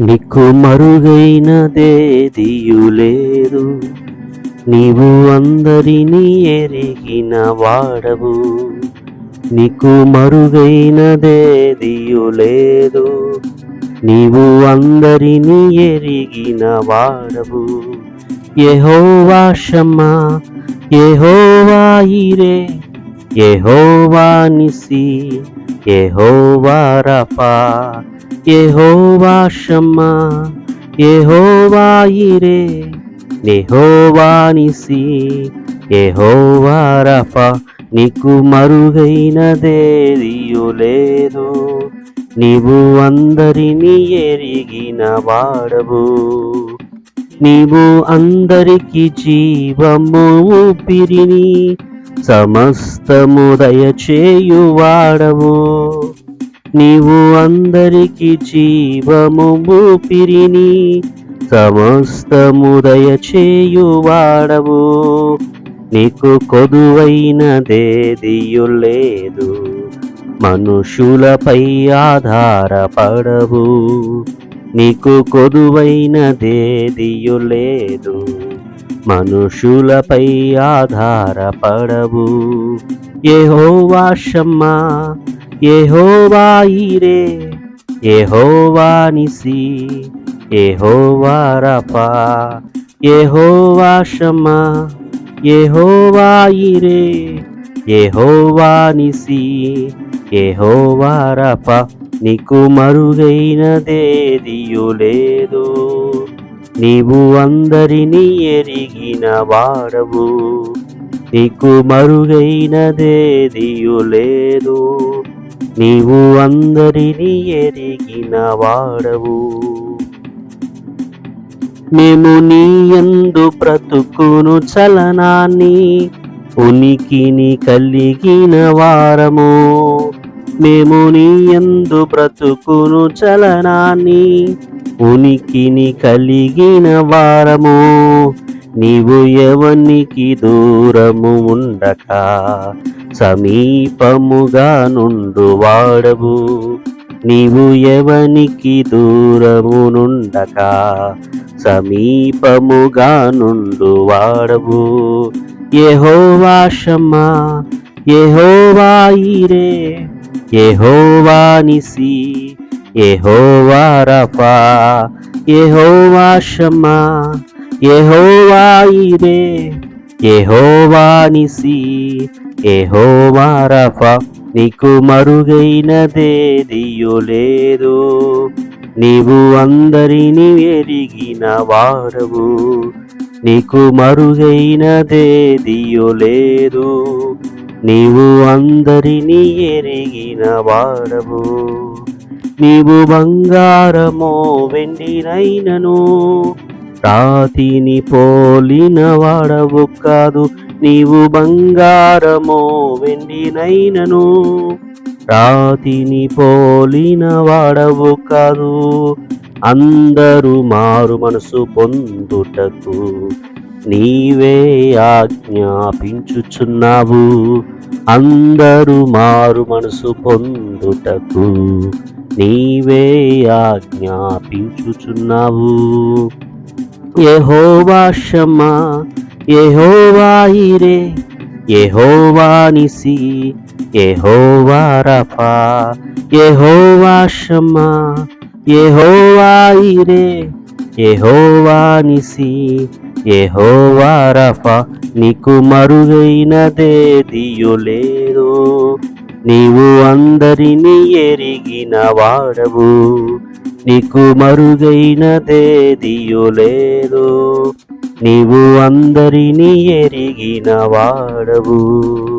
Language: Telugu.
నీకు మరుగైనదేదియు లేదు నీవు అందరినీ ఎరిగిన వాడవు. నీకు మరుగైనదేదియు లేదు. నీవు అందరినీ ఎరిగిన వాడవు. యెహోవా షమ్మా యెహోవా ఈరే యెహోవా నిసి యెహోవా రఫా షమ్మా యెహోవా యెహోవా నిసి యెహోవా రఫా నీకు మరుగైనదేదియు లేదు. నీవు అందరినీ ఎరిగిన వాడవు. నీవు అందరికి జీవము ఊపిరిని సమస్తము దయచేయువాడవు. నీవు అందరికి జీవము ఊపిరిని సమస్తము దయచేయువాడవు. నీకు కొదువైనదేదియు లేదు. మనుషులపై ఆధారపడవు. నీకు కొదువైనదేదియు లేదు. మనుషులపై ఆధారపడవు. యెహోవా వాషమ్మా యెహోవా ఈరే యెహోవా నిసి యెహోవా రఫా యెహోవా షమ్మా యెహోవా ఈరే యెహోవా నిసి యెహోవా రఫా నీకు మరుగైనదేదియు లేదు. నీవు అందరినీ ఎరిగిన వాడవు. నీకు మరుగైనదేదియు లేదు. నీవు అందరినీ ఎరిగిన వాడవు. మేము నీ యందు బ్రతుకును చలనాన్ని ఉనికిని కలిగిన వారము. మేము నీ యందు బ్రతుకును చలనాన్ని ఉనికిని కలిగిన వారము. నీవు ఎవనికి దూరము ఉండక సమీపముగా నుండు వాడవు. నీవు ఎవనికి దూరము నుండక సమీపముగా నుండు వాడవు. యెహోవా షమ్మా యెహోవా ఈరే యెహోవా నిసి యెహోవా రఫా యెహోవా షమ్మా యెహోవా ఈరే నిసి యెహోవా నీకు మరుగైనదేదియు లేదు. నీవు అందరిని ఎరిగిన వాడవు నీకు మరుగైనదేదియు లేదు. నీవు అందరినీ ఎరిగిన వాడవు నీవు బంగారమో వెండినైనను రాతిని పోలిన వాడవు కాదు నీవు బంగారమో వెండినైనను రాతిని పోలిన వాడవు కాదు అందరూ మారు మనసు పొందుటకు. నీవే ఆజ్ఞాపించుచున్నావు అందరూ మారు మనసు పొందుటకు. నీవే ఆజ్ఞాపించుచున్నావు. యెహోవా షమ్మా యహోవా ఈరే యెహోవా నిసి యెహోవా రఫా యెహోవా షమ్మా నిసి యెహోవా రఫా. నీకు మరుగైనదేదియు లేదు నీవు అందరినీ ఎరిగిన వాడవు. నీకు మరుగైనదేదియు లేదు. నీవు అందరినీ ఎరిగిన వాడవు.